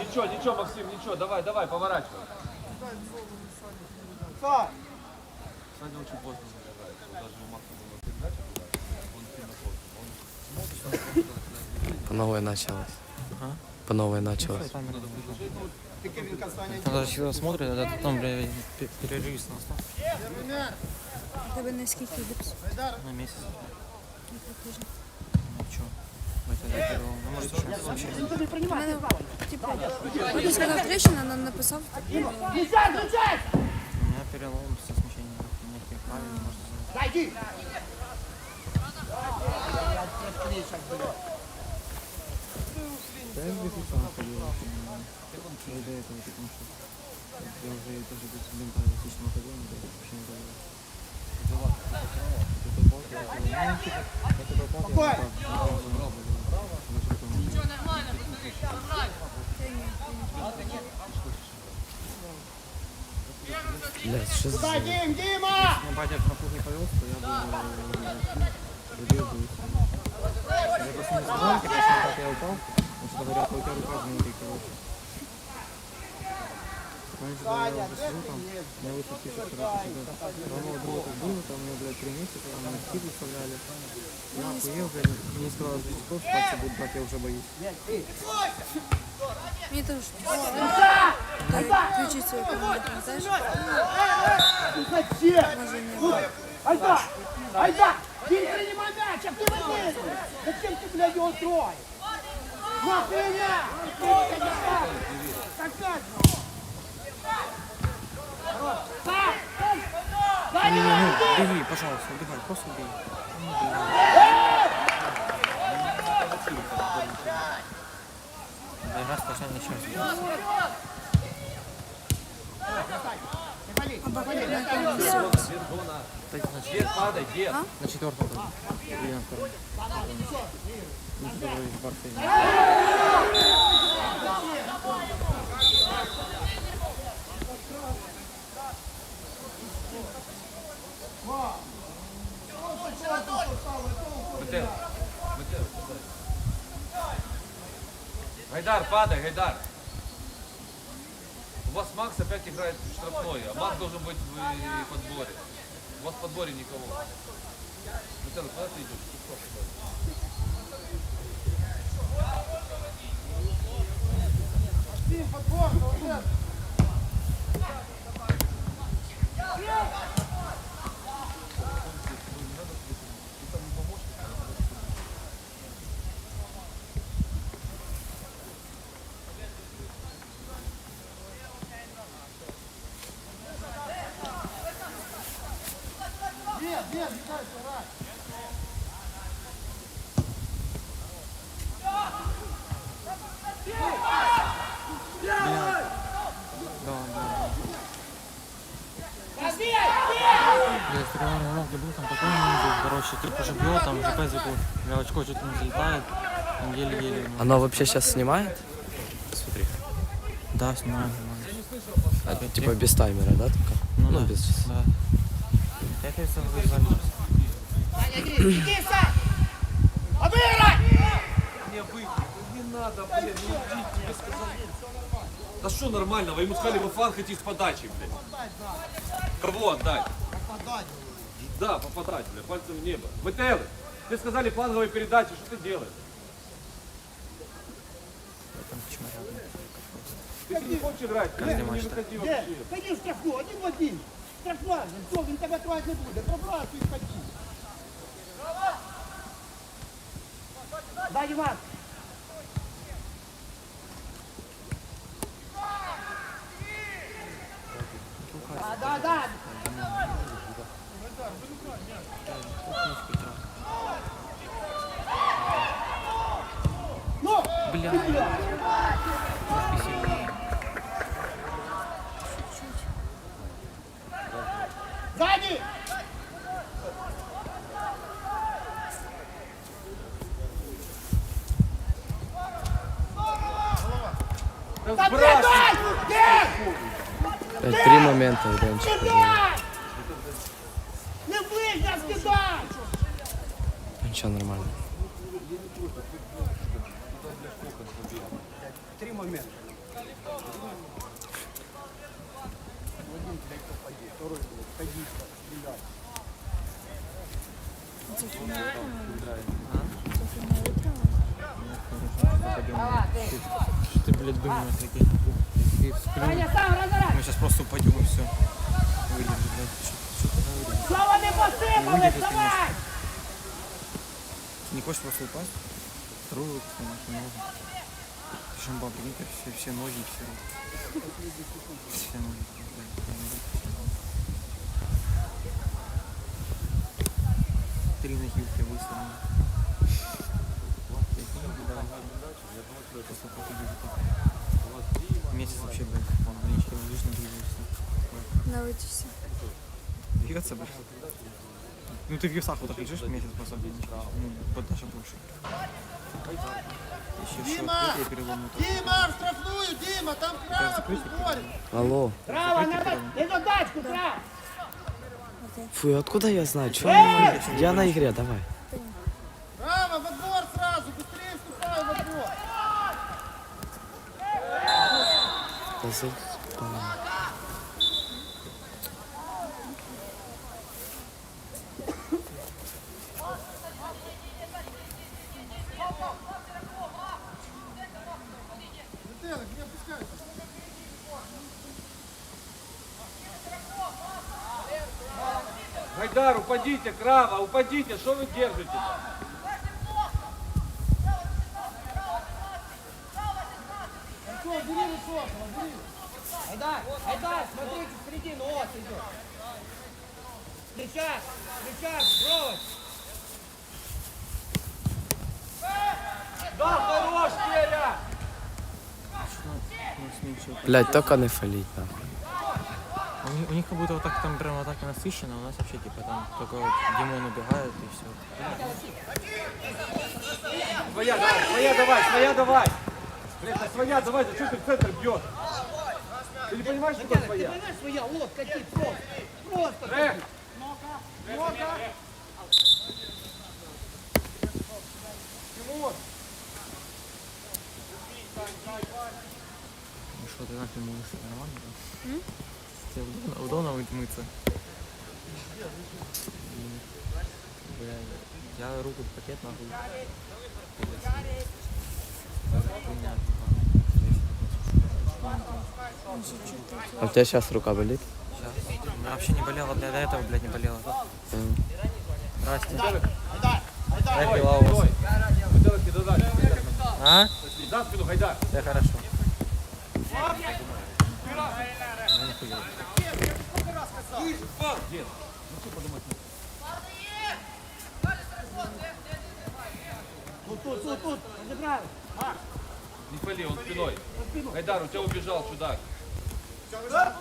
Ничего, ничего, Максим, ничего, давай, давай, поворачивай. Саня очень поздно забегает. Вот даже у Макса была передача была, он сильно поздно. По новой началось. По новой началось. Даже всегда смотрят, а потом, бля, пе- перерывist настал Тебе наскільки гіпс? на месяц. Один сказав трещина, нам написав, У меня перелом со смещением мягких правил, можно сделать. Да, я в Бифисан ходил, и до этого, потому что я уже даже без бинта частично ходил, но это вообще не болело. Это тот палки, я сделал. Ну, типа, это тот палки, я Спокойно. не знаю, не знаю, даже потом- Блять, що Куда, за... Дим, Дима! Ну, батя на кухне повез, то я бы э, выбил бы их. Я просто не сказал, конечно, как я упал. Он что говорят, у тебя рука в внутри, короче. Раньше, когда я уже сижу там, я вышел пишет, короче, сюда. Ровно друга тут было, там мне, блядь, три месяца, там мне скид выставляли. Я охуел, блядь, мне не сказал, что часов спать будет, так я уже боюсь. мені теж включиться, як мене пам'ятаєш? Зачем? Може, не Айда! Айда! Дим, принимай мяч, а ты возьми! Зачем ты, блядь, его строишь? Нахрена! Так как? Так! Дай Не, не, ну, беги, пожалуйста, убегай, просто убей. Да, раз, пошла начать. Дед, падай, дед. На четвертом году. Или на втором. Ну, что вы в Барселоне. Метель, Метель, сюда. Гайдар, падай, Гайдар. У вас Макс опять играет в штрафной, а Макс должен быть в э, подборе. У вас в подборе никого. Метель, куда ты идешь? Дим, подбор, уже! Чуть не залетает, он еле-еле. ну. Оно вообще сейчас снимает? Смотри. Да, снимаю, снимаю. А, типа без таймера, да, только? Ну, Ну, да, без... да. Я вы, тебе сказали. Да что нормального? Ему сказали, вы фан хотите с подачей, блин. Кого отдать? Да, попадать, бля, пальцем в небо. Метелы, ты сказали фланговой передачи, что ты делаешь? Там чморят. Ты не хочешь играть, ты не матч выходи Де? вообще. Ходи в штрафну, один в один. Штрафна, все, він тебе трогати не буде. Пробрасуй, ході. Дай, Іван. Да, да, да. Ленты, Ленчик. Не ближня ну, скидай! Нормально. Три моменти. Что ты, блядь, думаешь, какие ты сплю. Мы сейчас просто упадем и все. Выйдешь, блядь. Что что ты говоришь? Слава не посыпали, вставай! Ты не хочешь просто упасть? Вторую руку сломать не могу. Причем как все, все ноги, все. Все ноги, я могу. Три ноги у тебя выставлены. Просто походи, так. Месяц вообще, блядь, он больнички лишний двигается. Навчишся. Двигаться, блядь. Ну ты в весах вот так лежишь месяц просто, ну, даже больше. Еще переломы. Дима, в штрафную, Дима, там крава, борет. Алло. Трава, надо, не задачку, трава. Фу, откуда я знаю? Чё они- Я на игре, давай. 10. Гайдар, упадите, крава, упадите, что вы держите? Блядь, только не фалить, нахуй. У них, у них как будто вот так там прям вот так и насыщенно, у нас вообще типа там только вот Димон убегает и все. Своя давай, своя давай, своя давай! Блядь, да своя давай, зачем ты в центр бьешь? Ты не понимаешь, что такое Ты своя? понимаешь, своя, вот, кати, просто. Просто. Эх, Ну-ка. Тимур, Ну что, ты нахуй мылся нормально? Да? Тебе удобно, удобно вы- мыться? И, бля, я руку в пакет нахуй. Хуйня, А у тебя сейчас рука болит? Сейчас. У меня вообще не болело, бля, до этого, блядь, не болело. М. Здрасте. Стой, пила у вас. А? Да хорошо. Ну, нихуя. Дед, тут, тут, тут, тут, разобрали. Марк, не пали, он спиной. Гайдар, у тебя убежал, чудак. назад,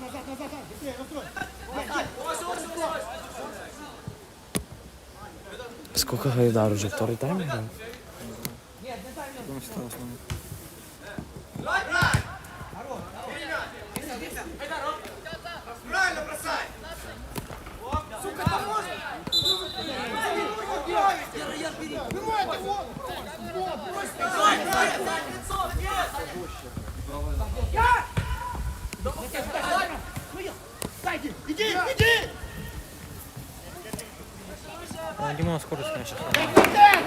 назад, назад, быстрее, настрой. Сколько Гайдар уже? Второй тайм играл? Потом что основное. Дайте, иди, иди! Ну, Димона скорость. Капитан!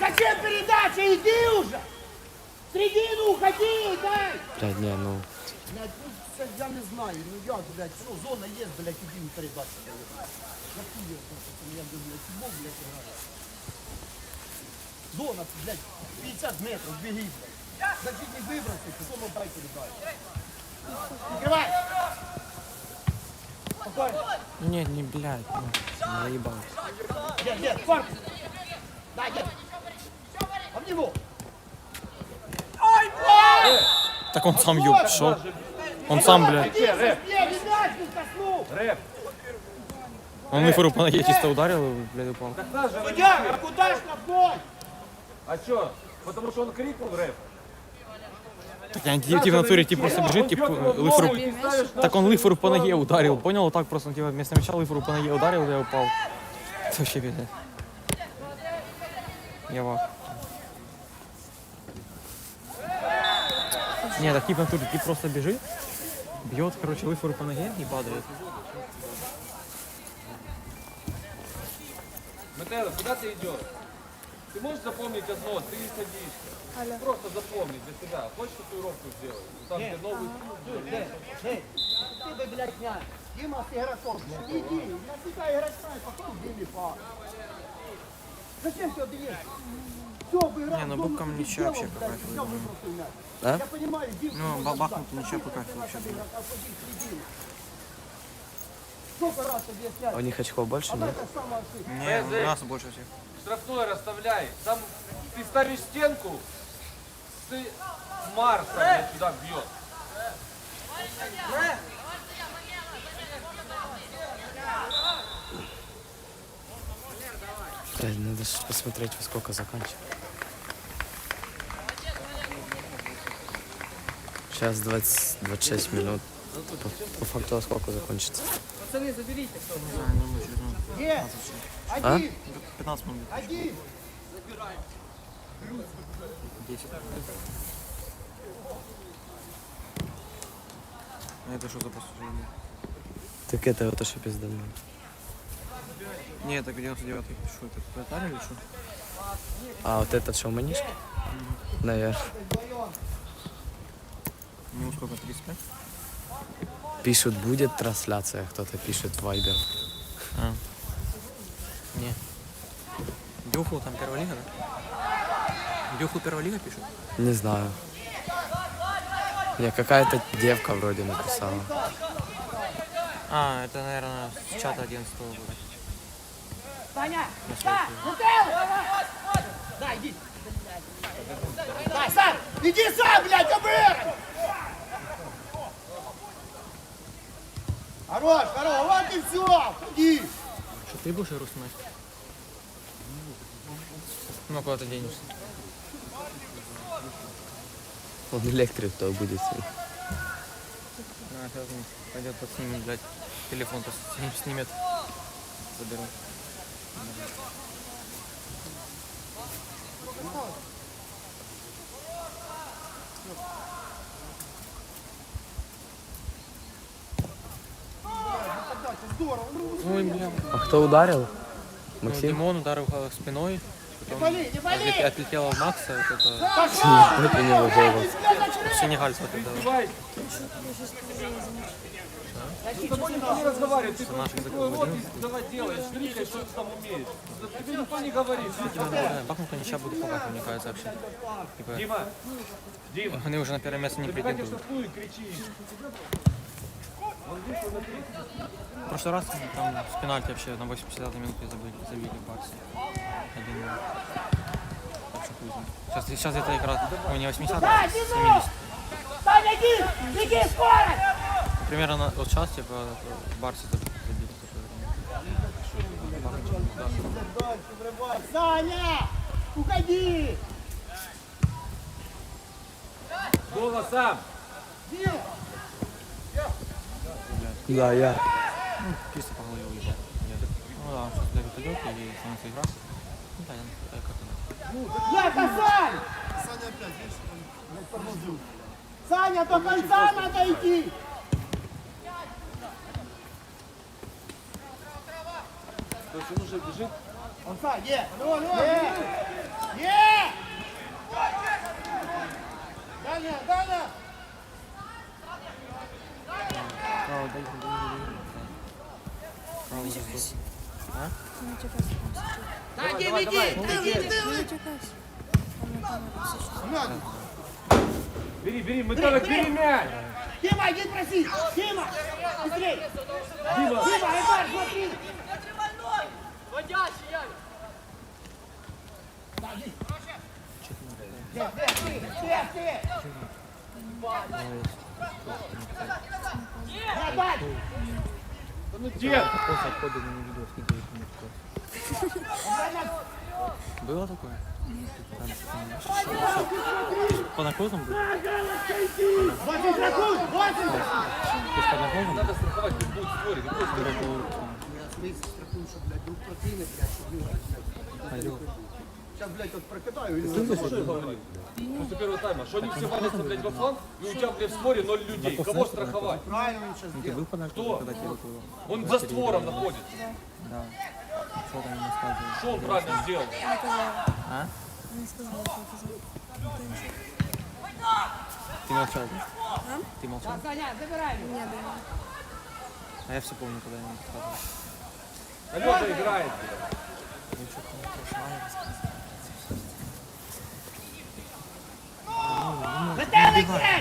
Зачем передача? Иди уже! В середину уходи, дай! Блядь, не, ну. Блядь, ну, це я не знаю, ну як, блядь, все, зона є, блядь, іди в передачу. Я хуя, я думаю, футбол, блядь, граю. Зона, блядь, 50 метрів, беги, блядь. Значить не вибрався, потім отдай передачу. Відкривай! Спокойно. Нет, не блядь. Ну. Наебал. Нет, нет, корпус. Да, нет. Обниму. Так он сам ёб шел. Он сам, блядь. Иди, рэп. Не мяч не коснул. Рэп. Он лиферу по ноге чисто ударил и, блядь, упал. Так нас же Судья, а куда штрафной? А чё? Потому что он крикнул рэп. Так я типа в натуре типа просто бежит, типа лиферу. Тобі м'яч? Так он лиферу по ноге ударил, понял? Вот так просто, типа, вместо мяча лиферу по ноге ударил, я упал. Это вообще пиздец. Я вах. Не, так тип натуре, тип просто бежит, бьет, короче, выфору по ноге и падает. Метелла, куда ты идешь? Ты можешь запомнить одно, ты садишься. Алло. Просто запомни для себя. Хочешь татуировку сделать? Там, где новый... Ты бы, блядь, не. Дима с игроком. Иди, на себя играть знаешь, потом били по. Зачем тебе доверить? Не, ну, букам ты ничья сделал, вообще какая-то, всё, я думаю. А? Дима. Ну, бабахнут ничья по кайфу вообще. было. Сколько раз объяснять? А у них очков больше, нет? Не, у нас больше всех. Штрафной расставляй. Там ты ставишь стенку, ты Марса, блядь, туда бьет. Блядь, надо посмотреть, во сколько заканчивать. Сейчас 20, 26 минут. По, по факту, а сколько закончится? Не знаю, думаю, через минут Есть! А? Один! 15 минут, Один! 10. А это что за послужение? Так это вот что пизданул. Не, это 99 Что это, вратарь или что? А вот этот что, манишка? Наверное. Ну, сколько, 35? Пишут, будет трансляция, кто-то пишет в Viber. А. Не. Дюху там первая лига, да? Дюху первая лига пишет? Не знаю. Не, какая-то девка вроде написала. А, это, наверное, с чата 11 года. Саня! Свой Да, иди! Да, сам! Иди сам, блядь, обыграй! Хорош, хорош, вот и все! Иди! Что ты будешь игру снимать? Ну, а куда ты денешься? Он электрик кто будет. с ним. А, сейчас он пойдет подснимет, блядь. Телефон-то снимет. Заберу. Ой, бля. А кто ударил? Ну, Максим? Димон ударил э, спиной. Не пали, не пали! Отлет- Отлетела в Макса. вот Это Пошел! Вот у него голос. Сенегальца вот это. Давай. С тобой никто не разговаривает. Ты наших твой рот закрыл. и давай делаешь, крикаешь, что ты там умеешь. Да Тебе никто не говорит. Бахнуто ничья буде пока, мне кажется, вообще. Типа, Дима, Дима, они уже на первое место не ты как претендуют. штрафную кричишь. В прошлый раз там с пенальти вообще на 80 минуте забили, забили баксы. Один ноль. Так что хуй знает. Сейчас, сейчас это игра, ой, не 80, а 70. Саня, иди! Иди, скорость! Примерно на- вот сейчас, типа, это Барси забили. Врывай! Саня! Уходи! Дола сам. Да, я. Чисто по голове уезжает. Ну да, он сейчас Дэвид идет и становится игра. Ну да, я как это. Я Сань! Саня, до конца надо идти! То есть он уже бежит. Он Сань, е! Е! Е! Даня, Даня! Право, дай, дай, дай, дай. Право, раздос. А? Не тікайся. Иди, иди, иди, иди! Не тікайся. Там на камеру все Бери, бери, Металлик, бери мяч. Дима, иди проси! Дима! Быстрей! Дима! Дима, Эдар, смотри! Где, где, где, где? Я, Дань! Дед. После отхода на видео скидывают мне такое. Было такое? По накрутам был? 20 секунд! 20! То есть по накрутам? Надо страховать, тут будет спорить. Какой страховать? Пойдет. Сейчас, блядь, вот прокидаю. и что говорил? После первого тайма. Что они все валятся, блядь, во фланг, и у тебя, блядь, в споре ноль людей. Кого страховать? Правильно он сейчас сделал. Кто? Он за створом находится. Да. Что там не сказали? Что он правильно сделал? А? Не сказала, что сказала. Ты молчал. Ты молчал? Не, да. А я все помню, когда я ему сказал. Алёша играет, блядь. Ну, что там, прошло, надо рассказать. Ну, не убегай,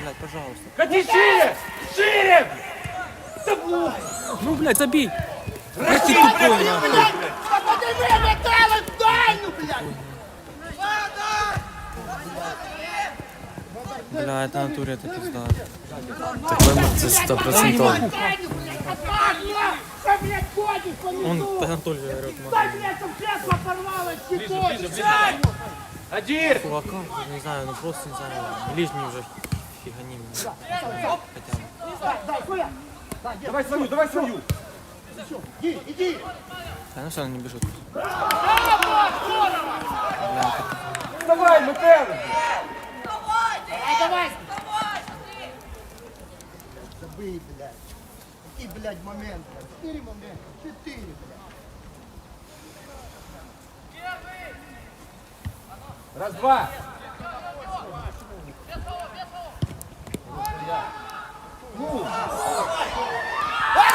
блядь, пожалуйста. Ходи шире! Шире! Ну, блядь, забей! Ты тупой, нахуй! Подожди, металлик, дай, ну, блядь! Бля, это натуре, это пизда. Такой це 100%. Что, блядь, ходишь по Он? Анатолий орёт, Дай, нахуй. блядь, чтобы кресло порвалось, Ближе, щекой. ближе, ближе. Один! Фу, а как? Не знаю, ну просто не знаю. Ближний уже фигани меня. Хотя. Давай свою, давай свою! Иди, иди. Да, ну все равно не бежит. Давай, Матео! Забей, блядь. Какие, блядь, моменты? Четыре момента. Четыре, блядь. Раз, два!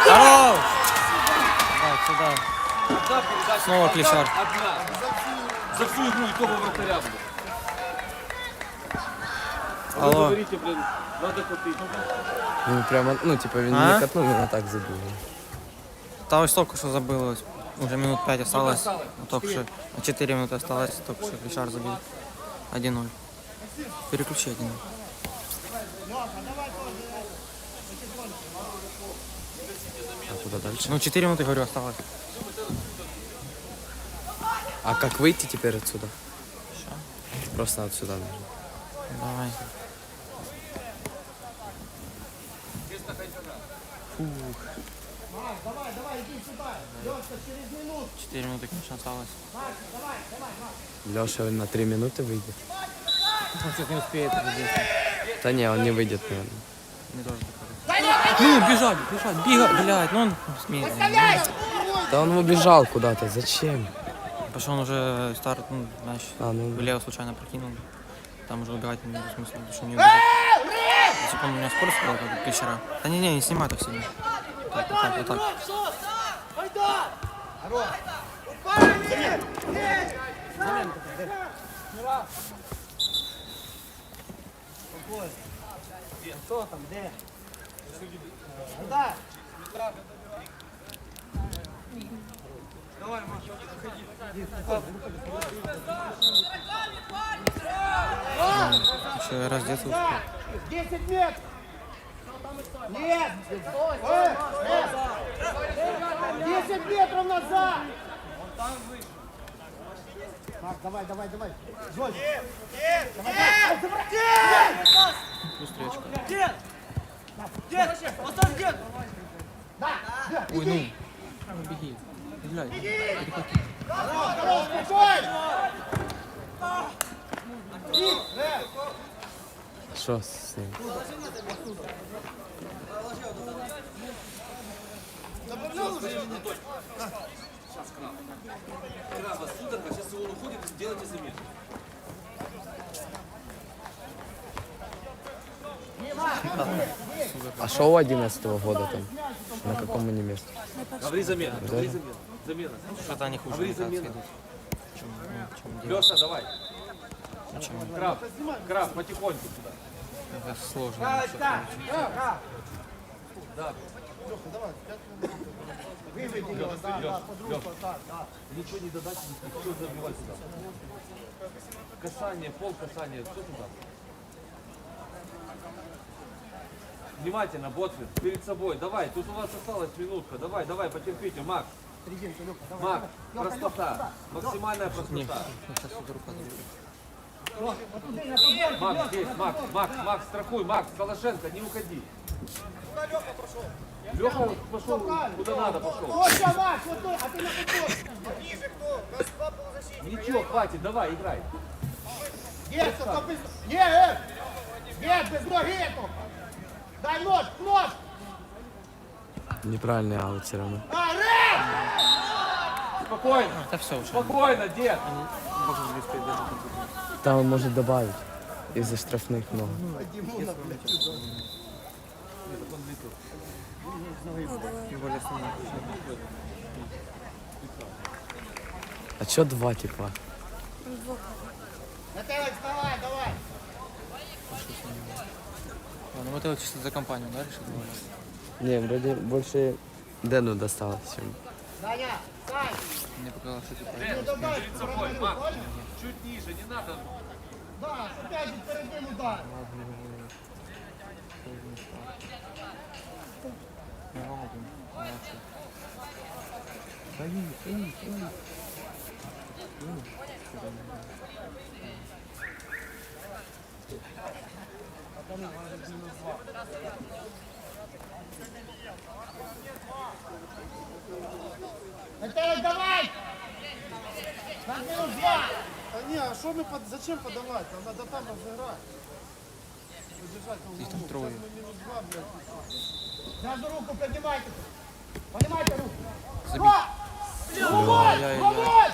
Хорош! Так, сюда. Одна передача. Снова одна, клещар. Одна. За всю игру и то во вратаря, блин. А вы Алло. говорите, блин, надо купить. Він прямо, ну, типа, він А? не катнув, він так забив. Там ось только что забылось. Уже минут 5 осталось. Только что 4 минуты осталось. Только что Клишар забил. 1-0. Переключи 1 А куди далі? Ну 4 минуты, говорю, осталось. А как выйти теперь отсюда? Просто отсюда нужно. Давай. Давай, давай, иди сюда. Лёшка, через минуту. 4 минуты, конечно, осталось. Леша на 3 минуты выйдет. Он сейчас не успеет. Да не, он не выйдет, наверное. Мне тоже так кажется. Ну, бежать, бежать, бегать, блядь, ну он смеет. Да он убежал куда-то, зачем? Потому что он уже старт, ну, знаешь, А, ну, влево случайно прокинул. Там уже убегать не смысла, потому что не убежит. Если бы он у меня скорость была, как Клишера. Да не-не, не снимай так сильно. Так, так, вот так. Кто там, где? Куда? Еще и раздеться успел. 10 метров. Нет. Э, э. 10 метров назад. Так, давай, давай, давай. Жорстче. Давай, давай, забрать. Быстречка. Да, да, Ой, иди. ну. Беги. Блядь, перехвати. Хорош, спокойно. Иди, что с ним? Краба, судорога, сейчас его уходит, сделайте заметку. А что у 11 года там? На каком они месте? Говори замена, говори замена. Замена. Что-то они хуже Говори замена. Леша, давай. Краб, краб, потихоньку туда. Это сложно. Выведи его, да, да, под руку, так, да. Ничего не додать, все забивать сюда. Касание, пол касания, все туда. Внимательно, Ботвин, перед собой. Давай, тут у вас осталась минутка. Давай, давай, потерпите, Макс. Давай. Макс, простота. Максимальная простота. Макс, здесь, Макс, Макс, Макс, страхуй, Макс, Солошенко, не уходи. Леха пошел куда надо пошел. Вот сейчас, Макс, вот тут, а ты на футбол. Ничего, хватит, давай, играй. Нет, только без... Нет, нет, без ноги только. Дай нож, нож. Неправильний аут все Рем! Спокойно, Это все уже. спокойно, дед. Можно здесь передать. Там он може добавити. Із-за штрафних много. Тем более, что мы- А чо два типа? Наталья, вставай, давай. А, Ну, это вот чисто за компанию, да, решил? Ні, вроде більше Дену досталось сьогодні. Саня, Сань, Мне показалось, что типа... не добавь, Перед собой, Макс. Чуть ниже, не надо. Да, опять же перед ним удар. Стоит, стоит, стоит. Потом надо 92. не, а что мы под... зачем подавать? Нам надо там разыграть. Задержать на Их там углу. трое. Сейчас мы минус два, блядь. Сразу руку поднимайте. Поднимайте руку. Забить. Два! Головой! Ай-яй-яй. Головой!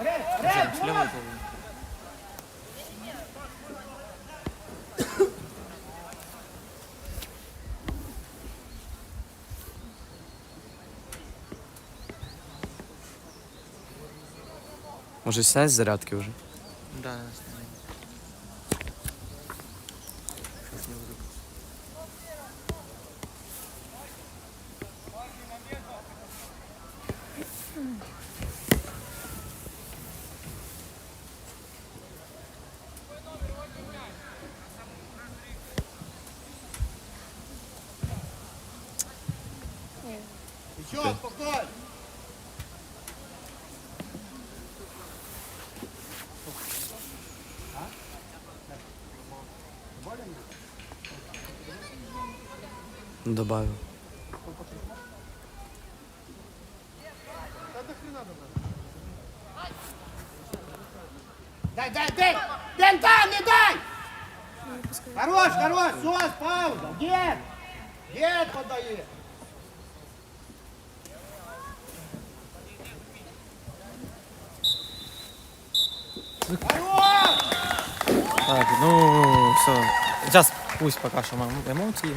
Рем, Рем, С головой! левой Може снять зарядки вже? Да, я знаю. Сейчас не буду. Еще, спокойно. Добавив. Дай, дай, дай! Дэн, там, не дай! Хорош, хорош, все, пауза. Дед! Дед подает. Так, ну, все. Сейчас пусть пока что эмо- эмоции,